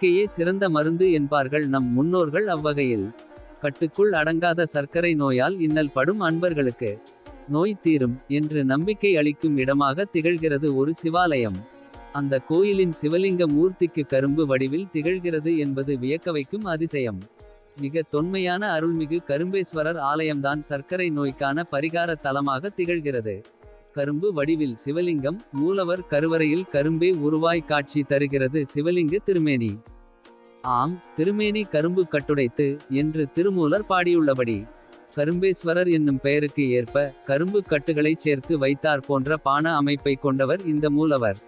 இயற்கையே சிறந்த மருந்து என்பார்கள் நம் முன்னோர்கள் அவ்வகையில். கட்டுக்குள் அடங்காத சர்க்கரை நோயால் இன்னல் படும் அன்பர்களுக்கு. நோய் தீரும் என்று நம்பிக்கை அளிக்கும் இடமாக திகழ்கிறது ஒரு சிவாலயம். அந்த கோயிலின் சிவலிங்க மூர்த்திக்கு கரும்பு வடிவில் திகழ்கிறது என்பது வியக்க வைக்கும் அதிசயம். மிக தொன்மையான அருள்மிகு கரும்பேஸ்வரர் ஆலயம்தான் சர்க்கரை நோய்க்கான பரிகார தலமாக திகழ்கிறது. கரும்பு வடிவில் சிவலிங்கம் மூலவர் கருவறையில் கரும்பே உருவாய் காட்சி தருகிறது சிவலிங்க திருமேனி. ஆம் திருமேனி கரும்பு கட்டுடைத்து என்று திருமூலர் பாடியுள்ளபடி. கரும்பேஸ்வரர் என்னும் பெயருக்கு ஏற்ப கரும்பு கட்டுகளைச் சேர்த்து வைத்தார் போன்ற பான அமைப்பை கொண்டவர் இந்த மூலவர்.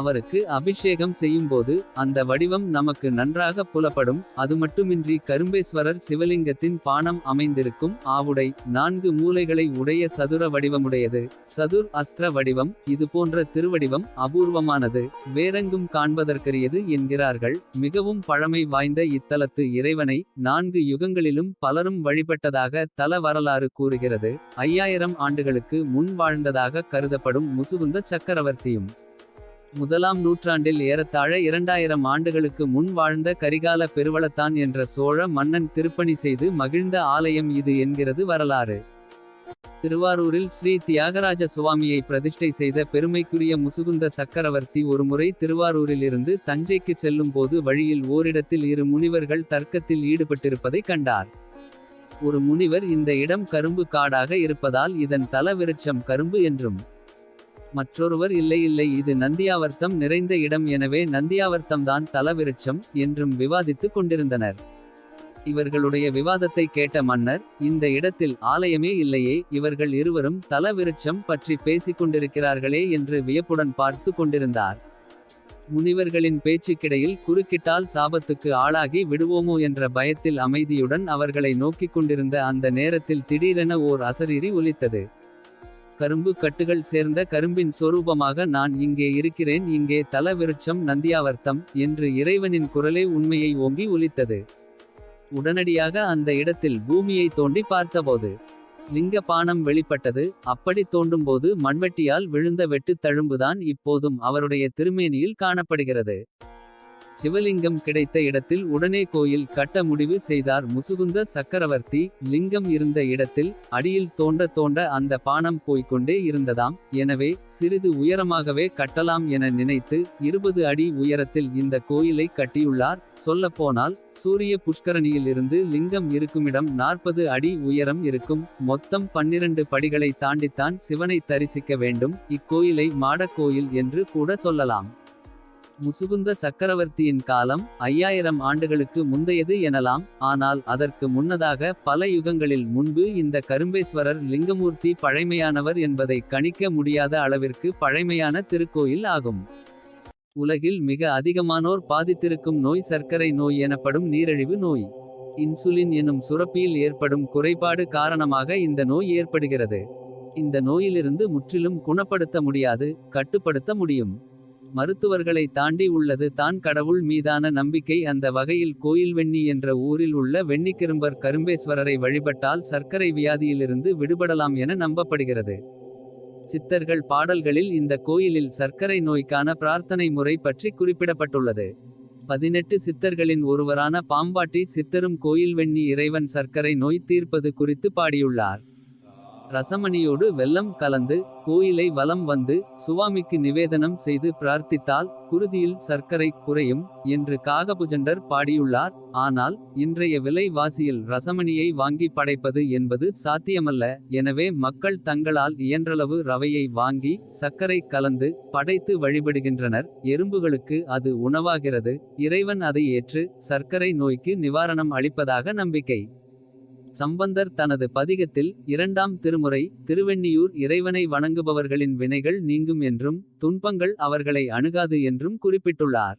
அவருக்கு அபிஷேகம் செய்யும்போது அந்த வடிவம் நமக்கு நன்றாக புலப்படும். அதுமட்டுமின்றி கரும்பேஸ்வரர் சிவலிங்கத்தின் பானம் அமைந்திருக்கும் ஆவுடை. நான்கு மூலைகளை உடைய சதுர வடிவமுடையது. சதுர் அஸ்திர வடிவம் இது போன்ற திருவடிவம் அபூர்வமானது. வேறெங்கும் காண்பதற்கரியது என்கிறார்கள். மிகவும் பழமை வாய்ந்த இத்தலத்து இறைவனை நான்கு யுகங்களிலும் பலரும் வழிபட்டதாக தல வரலாறு கூறுகிறது. ஐயாயிரம் ஆண்டுகளுக்கு முன் வாழ்ந்ததாக கருதப்படும் முசுகுந்த சக்கரவர்த்தியும். முதலாம் நூற்றாண்டில் ஏறத்தாழ இரண்டாயிரம் ஆண்டுகளுக்கு முன் வாழ்ந்த கரிகால பெருவளத்தான் என்ற சோழ மன்னன் திருப்பணி செய்து மகிழ்ந்த ஆலயம் இது என்கிறது வரலாறு. திருவாரூரில் ஸ்ரீ தியாகராஜ சுவாமியை பிரதிஷ்டை செய்த பெருமைக்குரிய முசுகுந்த சக்கரவர்த்தி ஒருமுறை திருவாரூரிலிருந்து தஞ்சைக்கு செல்லும் போது வழியில் ஓரிடத்தில் இரு முனிவர்கள் தர்க்கத்தில் ஈடுபட்டிருப்பதைக் கண்டார். ஒரு முனிவர் இந்த இடம் கரும்பு காடாக இருப்பதால் இதன் தலவிருட்சம் கரும்பு என்றும். மற்றொருவர் இல்லை இல்லை இது நந்தியாவர்த்தம் நிறைந்த இடம் எனவே நந்தியாவர்த்தம்தான் தான் தலவிருட்சம் என்றும் விவாதித்துக் கொண்டிருந்தனர். இவர்களுடைய விவாதத்தை கேட்ட மன்னர் இந்த இடத்தில் ஆலயமே இல்லையே இவர்கள் இருவரும் தல விருட்சம் பற்றி பேசிக் கொண்டிருக்கிறார்களே என்று வியப்புடன் பார்த்து கொண்டிருந்தார். முனிவர்களின் பேச்சுக்கிடையில் குறுக்கிட்டால் சாபத்துக்கு ஆளாகி விடுவோமோ என்ற பயத்தில் அமைதியுடன் அவர்களை நோக்கிக் கொண்டிருந்த அந்த நேரத்தில் திடீரென ஓர் அசரீரி ஒலித்தது. கரும்பு கட்டுகள் சேர்ந்த கரும்பின் சொரூபமாக நான் இங்கே இருக்கிறேன் இங்கே தல விருட்சம் நந்தியாவர்த்தம் என்று இறைவனின் குரலே உண்மையை ஓங்கி ஒலித்தது. உடனடியாக அந்த இடத்தில் பூமியை தோண்டி பார்த்தபோது. லிங்க பானம் வெளிப்பட்டது அப்படி தோண்டும்போது மண்வெட்டியால் விழுந்த வெட்டுத் தழும்புதான் இப்போதும் அவருடைய திருமேனியில் காணப்படுகிறது. சிவலிங்கம் கிடைத்த இடத்தில் உடனே கோயில் கட்ட முடிவு செய்தார் முசுகுந்த சக்கரவர்த்தி. லிங்கம் இருந்த இடத்தில் அடியில் தோண்ட தோண்ட அந்த பானம் போய்க்கொண்டே இருந்ததாம். எனவே சிறிது உயரமாகவே கட்டலாம் என நினைத்து. இருபது அடி உயரத்தில் இந்த கோயிலை கட்டியுள்ளார். சொல்லப்போனால் சூரிய புஷ்கரணியில் இருந்து லிங்கம் இருக்குமிடம் நாற்பது அடி உயரம் இருக்கும். மொத்தம் பன்னிரண்டு படிகளை தாண்டித்தான் சிவனை தரிசிக்க வேண்டும். இக்கோயிலை மாடக்கோயில் என்று கூட சொல்லலாம். முசுகுந்த சக்கரவர்த்தியின் காலம் ஐயாயிரம் ஆண்டுகளுக்கு முந்தையது எனலாம். ஆனால் அதற்கு முன்னதாக பல யுகங்களில் முன்பு இந்த கரும்பேஸ்வரர் லிங்கமூர்த்தி பழைமையானவர் என்பதை கணிக்க முடியாத அளவிற்கு பழைமையான திருக்கோயில் ஆகும். உலகில் மிக அதிகமானோர் பாதித்திருக்கும் நோய் சர்க்கரை நோய் எனப்படும் நீரிழிவு நோய். இன்சுலின் எனும் சுரப்பியில் ஏற்படும் குறைபாடு காரணமாக இந்த நோய் ஏற்படுகிறது. இந்த நோயிலிருந்து முற்றிலும் குணப்படுத்த முடியாது கட்டுப்படுத்த முடியும். மருத்துவர்களை தாண்டி உள்ளது தான் கடவுள் மீதான நம்பிக்கை அந்த வகையில் கோயில்வெண்ணி என்ற ஊரில் உள்ள வெண்ணிக்கிரும்பர் கரும்பேஸ்வரரை வழிபட்டால் சர்க்கரை வியாதியிலிருந்து விடுபடலாம் என நம்பப்படுகிறது. சித்தர்கள் பாடல்களில் இந்த கோயிலில் சர்க்கரை நோய்க்கான பிரார்த்தனை முறை பற்றி குறிப்பிடப்பட்டுள்ளது. பதினெட்டு சித்தர்களின் ஒருவரான பாம்பாட்டி சித்தரும் கோயில்வெண்ணி இறைவன் சர்க்கரை நோய் தீர்ப்பது குறித்து பாடியுள்ளார். ரசமணியோடு வெல்லம் கலந்து கோயிலை வலம் வந்து சுவாமிக்கு நிவேதனம் செய்து பிரார்த்தித்தால் குருதியில் சர்க்கரை குறையும் என்று காகபுஜண்டர் பாடியுள்ளார். ஆனால் இன்றைய விலைவாசியில் ரசமணியை வாங்கி படைப்பது என்பது சாத்தியமல்ல. எனவே மக்கள் தங்களால் இயன்றளவு ரவையை வாங்கி சர்க்கரை கலந்து படைத்து வழிபடுகின்றனர். எறும்புகளுக்கு அது உணவாகிறது இறைவன் அதை ஏற்று சர்க்கரை நோய்க்கு நிவாரணம் அளிப்பதாக நம்பிக்கை. சம்பந்தர் தனது பதிகத்தில் இரண்டாம் திருமுறை திருவெண்ணியூர் இறைவனை வணங்குபவர்களின் வினைகள் நீங்கும் என்றும். துன்பங்கள் அவர்களை அணுகாது என்றும் குறிப்பிட்டுள்ளார்.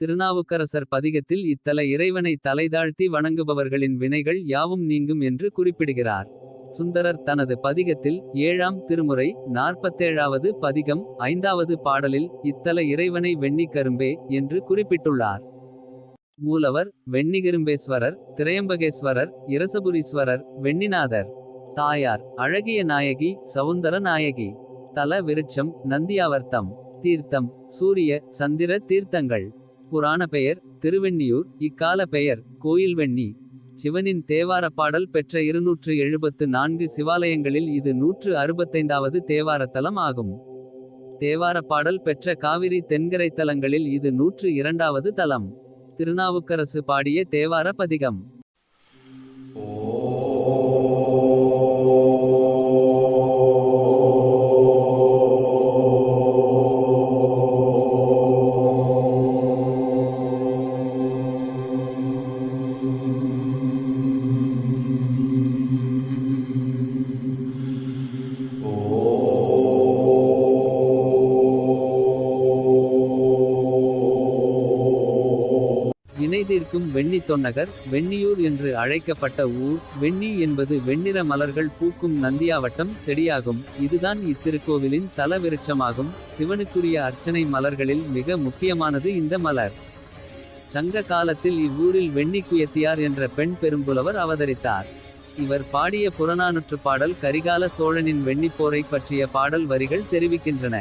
திருநாவுக்கரசர் பதிகத்தில் இத்தல இறைவனை தலைதாழ்த்தி வணங்குபவர்களின் வினைகள் யாவும் நீங்கும் என்று குறிப்பிடுகிறார். சுந்தரர் தனது பதிகத்தில் ஏழாம் திருமுறை நாற்பத்தேழாவது பதிகம். ஐந்தாவது பாடலில் இத்தல இறைவனை வெண்ணி கரும்பே என்று குறிப்பிட்டுள்ளார். மூலவர் வெண்ணிகிரும்பேஸ்வரர் திரையம்பகேஸ்வரர் இரசபுரீஸ்வரர் வெண்ணிநாதர். தாயார் அழகிய நாயகி சவுந்தர நாயகி. தல விருட்சம் நந்தியாவர்த்தம் தீர்த்தம் சூரிய சந்திர தீர்த்தங்கள். புராண பெயர் திருவெண்ணியூர் இக்கால பெயர் கோயில் வெண்ணி சிவனின் தேவார பாடல் பெற்ற இருநூற்று எழுபத்து நான்கு சிவாலயங்களில் இது நூற்று அறுபத்தைந்தாவது தேவாரத்தலம் ஆகும் தேவார பாடல் பெற்ற காவிரி தென்கரை தலங்களில் இது நூற்று இரண்டாவது தலம் திருநாவுக்கரசு பாடிய தேவார பதிகம் இணைதீர்க்கும் வெண்ணி தொன்னகர் வெண்ணியூர் என்று அழைக்கப்பட்ட ஊர். வெண்ணி என்பது வெண்ணிற மலர்கள் பூக்கும் நந்தியாவட்டம் செடியாகும். இதுதான் இத்திருக்கோவிலின் தல விருட்சமாகும் சிவனுக்குரிய அர்ச்சனை மலர்களில் மிக முக்கியமானது இந்த மலர். சங்க காலத்தில் இவ்வூரில் வெண்ணி குயத்தியார் என்ற பெண் பெரும்புலவர் அவதரித்தார். இவர் பாடிய புறநானூற்று பாடல் கரிகால சோழனின் வெண்ணிப்போரை பற்றிய பாடல் வரிகள் தெரிவிக்கின்றன.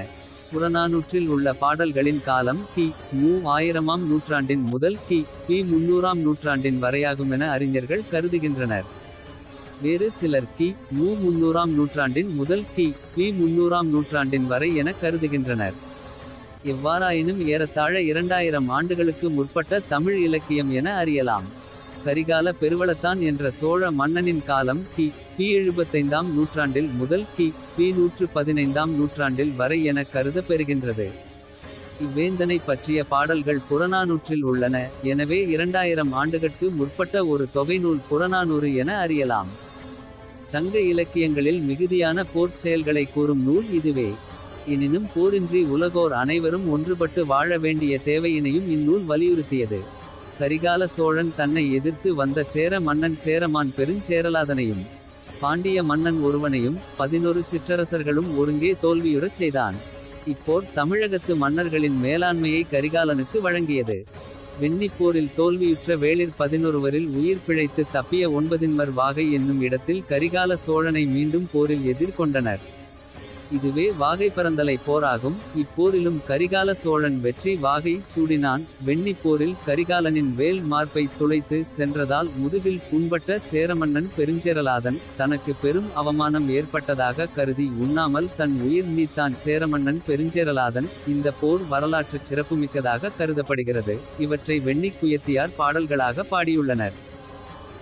புறநானூற்றில் உள்ள பாடல்களின் காலம் கி. மு ஆயிரமாம் நூற்றாண்டின் முதல் கி. பி முன்னூறாம் நூற்றாண்டின் வரையாகுமென அறிஞர்கள் கருதுகின்றனர். வேறு சிலர் கி. மு. முன்னூறாம் நூற்றாண்டின் முதல் கி. பி முன்னூறாம் நூற்றாண்டின் வரை என கருதுகின்றனர். எவ்வாறாயினும் ஏறத்தாழ இரண்டாயிரம் ஆண்டுகளுக்கு முற்பட்ட தமிழ் இலக்கியம் என அறியலாம். கரிகால பெருவளத்தான் என்ற சோழ மன்னனின் காலம் கி பி எழுபத்தைந்தாம் நூற்றாண்டில் முதல் கி பி நூற்று பதினைந்தாம் நூற்றாண்டில் வரை என கருத பெறுகின்றது இவ்வேந்தனை பற்றிய பாடல்கள் புறநானூற்றில் உள்ளன. எனவே இரண்டாயிரம் ஆண்டுகட்கு முற்பட்ட ஒரு தொகைநூல் புறநானூறு என அறியலாம். சங்க இலக்கியங்களில் மிகுதியான போர்ச் செயல்களை கூறும் நூல் இதுவே. எனினும் போரின்றி உலகோர் அனைவரும் ஒன்றுபட்டு வாழ வேண்டிய தேவையினையும் இந்நூல் வலியுறுத்தியது. கரிகால சோழன் தன்னை எதிர்த்து வந்த சேர மன்னன் சேரமான் பெருஞ்சேரலாதனையும் பாண்டிய மன்னன் ஒருவனையும் பதினொரு சிற்றரசர்களும் ஒருங்கே தோல்வியுறச் செய்தான். இப்போர் தமிழகத்து மன்னர்களின் மேலாண்மையை கரிகாலனுக்கு வழங்கியது. வெண்ணிப்போரில் தோல்வியுற்ற வேளிர் பதினொருவரில் உயிர் பிழைத்து தப்பிய ஒன்பதின்மர் வாகை என்னும் இடத்தில் கரிகால சோழனை மீண்டும் போரில் எதிர்கொண்டனர். இதுவே வாகை பரந்தலை போராகும். இப்போரிலும் கரிகால சோழன் வெற்றி வாகை சூடினான். வெண்ணிப் போரில் கரிகாலனின் வேல் மார்பை துளைத்து சென்றதால் முதுகில் புண்பட்ட சேரமன்னன் பெருஞ்சேரலாதன் தனக்கு பெரும் அவமானம் ஏற்பட்டதாக கருதி உண்ணாமல் தன் உயிர் நீத்தான் சேரமன்னன் பெருஞ்சேரலாதன் இந்த போர் வரலாற்று சிறப்புமிக்கதாக கருதப்படுகிறது. இவற்றை வெண்ணி குயத்தியார் பாடல்களாக பாடியுள்ளனர்.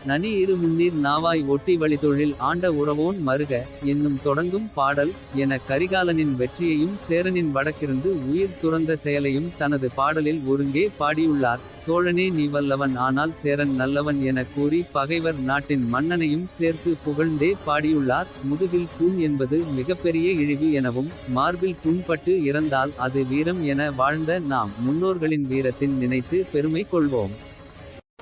நனி இரு முன்னீர் நாவாய் ஒட்டி வழித்தொழில் ஆண்ட உறவோன் மருக என்னும் தொடங்கும் பாடல் என கரிகாலனின் வெற்றியையும் சேரனின் வடக்கிருந்து உயிர் துறந்த செயலையும் தனது பாடலில் ஒருங்கே பாடியுள்ளார். சோழனே நீ வல்லவன் ஆனால் சேரன் நல்லவன் என கூறி பகைவர் நாட்டின் மன்னனையும் சேர்த்து புகழ்ந்தே பாடியுள்ளார். முதுகில் புண் என்பது மிகப்பெரிய இழிவு எனவும் மார்பில் புண்பட்டு இறந்தால் அது வீரம் என வாழ்ந்த நாம் முன்னோர்களின் வீரத்தின் நினைத்து பெருமை கொள்வோம்.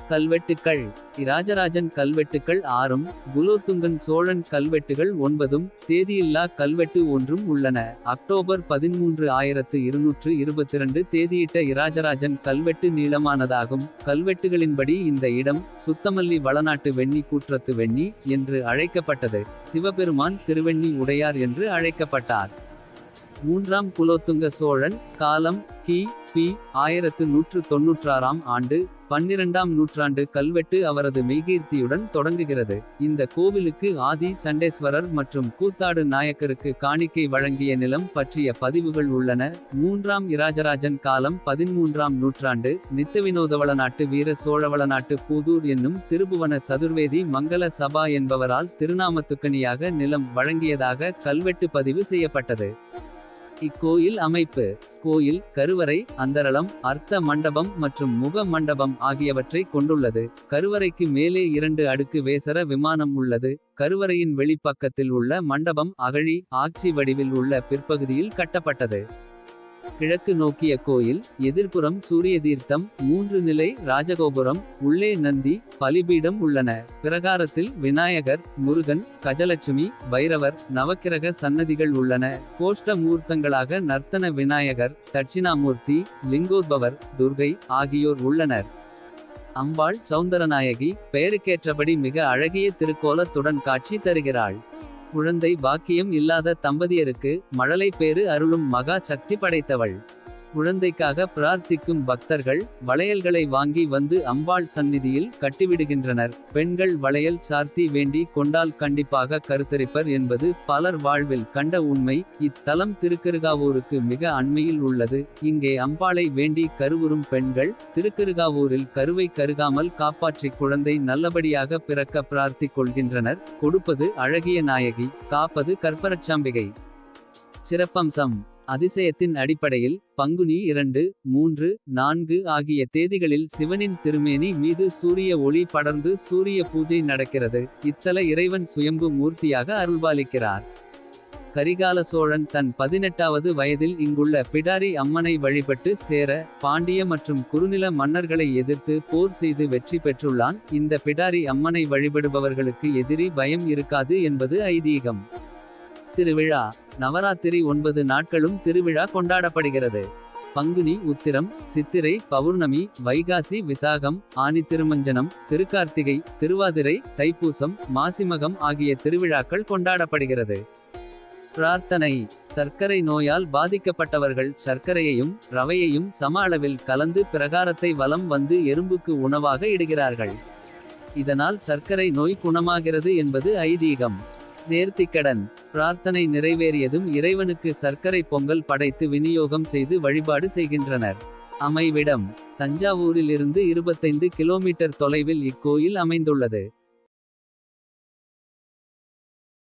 கல்வெட்டுக்கள் இராஜராஜன் கல்வெட்டுக்கள் ஆறும் குலோத்துங்கன் சோழன் கல்வெட்டுகள் ஒன்பதும் தேதியில்லா கல்வெட்டு ஒன்றும் உள்ளன. அக்டோபர் பதிமூன்று ஆயிரத்து இருநூற்று இருபத்திரண்டு தேதியிட்ட இராஜராஜன் கல்வெட்டு நீளமானதாகும். கல்வெட்டுகளின்படி இந்த இடம் சுத்தமல்லி வளநாட்டு வெண்ணி கூற்றத்து வெண்ணி என்று அழைக்கப்பட்டது. சிவபெருமான் திருவெண்ணி உடையார் என்று அழைக்கப்பட்டார். மூன்றாம் குலோத்துங்க சோழன் காலம் கி பி ஆயிரத்து நூற்று தொன்னூற்றாறாம் ஆண்டு பன்னிரண்டாம் நூற்றாண்டு கல்வெட்டு அவரது மெய்கீர்த்தியுடன் தொடங்குகிறது. இந்த கோவிலுக்கு ஆதி சண்டேஸ்வரர் மற்றும் கூத்தாடு நாயக்கருக்கு காணிக்கை வழங்கிய நிலம் பற்றிய பதிவுகள் உள்ளன. மூன்றாம் இராஜராஜன் காலம் பதிமூன்றாம் நூற்றாண்டு நித்தவினோதவள நாட்டு வீர சோழவள நாட்டு பூதூர் என்னும் திருபுவன சதுர்வேதி மங்கள சபா என்பவரால் திருநாமத்துக்கணியாக நிலம் வழங்கியதாக கல்வெட்டு பதிவு செய்யப்பட்டது. இக்கோயில் அமைப்பு கோயில் கருவறை அந்தரளம் அர்த்த மண்டபம் மற்றும் முக மண்டபம் ஆகியவற்றை கொண்டுள்ளது. கருவறைக்கு மேலே இரண்டு அடுக்கு வேசர விமானம் உள்ளது. கருவறையின் வெளிப்பக்கத்தில் உள்ள மண்டபம் அகழி ஆட்சி வடிவில் உள்ள பிற்பகுதியில் கட்டப்பட்டது. கிழக்கு நோக்கிய கோயில் எதிர்ப்புறம் சூரிய தீர்த்தம் மூன்று நிலை ராஜகோபுரம் உள்ளே நந்தி பலிபீடம் உள்ளன. பிரகாரத்தில் விநாயகர் முருகன் கஜலட்சுமி பைரவர் நவக்கிரக சன்னதிகள் உள்ளன. கோஷ்ட மூர்த்தங்களாக நர்த்தன விநாயகர் தட்சிணாமூர்த்தி லிங்கோத்பவர் துர்கை ஆகியோர் உள்ளனர். அம்பாள் சௌந்தரநாயகி பெயருக்கேற்றபடி மிக அழகிய திருக்கோலத்துடன் காட்சி தருகிறாள். குழந்தை பாக்கியம் இல்லாத தம்பதியருக்கு மழலை பேறு அருளும் மகா சக்தி படைத்தவள். குழந்தைக்காக பிரார்த்திக்கும் பக்தர்கள் வளையல்களை வாங்கி வந்து அம்பாள் சந்நிதியில் கட்டிவிடுகின்றனர். பெண்கள் வளையல் சார்த்தி வேண்டி கொண்டால் கண்டிப்பாக கருத்தரிப்பர் என்பது பலர் வாழ்வில் கண்ட உண்மை. இத்தலம் திருக்கருகாவூருக்கு மிக அண்மையில் உள்ளது. இங்கே அம்பாளை வேண்டி கருவுறும் பெண்கள் திருக்கருகாவூரில் கருவை கருகாமல் காப்பாற்றி குழந்தை நல்லபடியாக பிறக்க பிரார்த்திக் கொள்கின்றனர். கொடுப்பது அழகிய நாயகி காப்பது கற்பரச்சாம்பிகை. சிறப்பம்சம். அதிசயத்தின் அடிப்படையில் பங்குனி இரண்டு மூன்று நான்கு ஆகிய தேதிகளில் சிவனின் திருமேனி மீது சூரிய ஒளி படர்ந்து சூரிய பூஜை நடக்கிறது. இத்தல இறைவன் சுயம்பு மூர்த்தியாக அருள்பாலிக்கிறார். கரிகால சோழன் தன் பதினெட்டாவது வயதில் இங்குள்ள பிடாரி அம்மனை வழிபட்டு சேர பாண்டிய மற்றும் குறுநில மன்னர்களை எதிர்த்து போர் செய்து வெற்றி பெற்றுள்ளான். இந்த பிடாரி அம்மனை வழிபடுபவர்களுக்கு எதிரி பயம் இருக்காது என்பது ஐதீகம். திருவிழா. நவராத்திரி ஒன்பது நாட்களும் திருவிழா கொண்டாடப்படுகிறது. பங்குனி உத்திரம் சித்திரை பௌர்ணமி வைகாசி விசாகம் ஆனி திருமஞ்சனம் திருக்கார்த்திகை திருவாதிரை தைப்பூசம் மாசிமகம் ஆகிய திருவிழாக்கள் கொண்டாடப்படுகிறது. பிரார்த்தனை. சர்க்கரை நோயால் பாதிக்கப்பட்டவர்கள் சர்க்கரையையும் ரவையையும் சம அளவில் கலந்து பிரகாரத்தை வலம் வந்து எறும்புக்கு உணவாக இடுகிறார்கள். இதனால் சர்க்கரை நோய் குணமாகிறது என்பது ஐதீகம். நேர்த்திக்கடன். பிரார்த்தனை நிறைவேறியதும் இறைவனுக்கு சர்க்கரை பொங்கல் படைத்து விநியோகம் செய்து வழிபாடு செய்கின்றனர். அமைவிடம் தஞ்சாவூரிலிருந்து இருபத்தைந்து கிலோமீட்டர் தொலைவில் இக்கோயில் அமைந்துள்ளது.